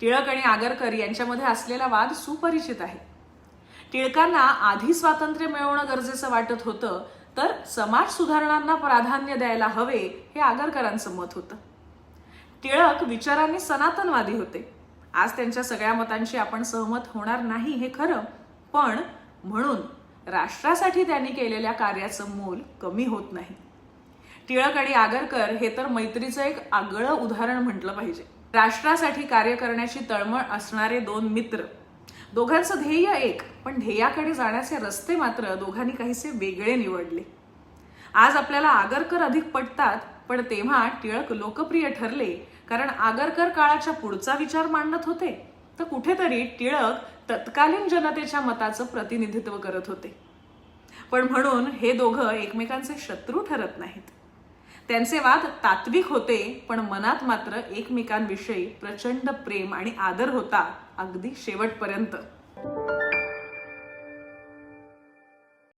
टिळक आणि आगरकर यांच्यामध्ये असलेला वाद सुपरिचित आहे. टिळकांना आधी स्वातंत्र्य मिळवणं गरजेचं वाटत होतं तर समाज सुधारणांना प्राधान्य द्यायला हवे हे आगरकरांचं मत होतं. टिळक विचारांनी सनातनवादी होते. आज त्यांच्या सगळ्या मतांशी आपण सहमत होणार नाही हे खरं पण म्हणून राष्ट्रासाठी त्यांनी केलेल्या कार्याचं मोल कमी होत नाही. टिळक आणि आगरकर हे तर मैत्रीचं एक आगळं उदाहरण म्हटलं पाहिजे. राष्ट्रासाठी कार्य करण्याची तळमळ असणारे दोन मित्र. दोघांचं ध्येय एक पण ध्येयाकडे जाण्याचे रस्ते मात्र दोघांनी काहीसे वेगळे निवडले. आज आपल्याला आगरकर अधिक पटतात पण तेव्हा टिळक लोकप्रिय ठरले कारण आगरकर काळाच्या पुढचा विचार मांडत होते. तर कुठेतरी टिळक तत्कालीन जनतेच्या मताचं प्रतिनिधित्व करत होते. पण म्हणून हे दोघं एकमेकांचे शत्रू ठरत नाहीत. त्यांचे वाद तात्विक होते पण मनात मात्र एकमेकांविषयी प्रचंड प्रेम आणि आदर होता अगदी शेवटपर्यंत.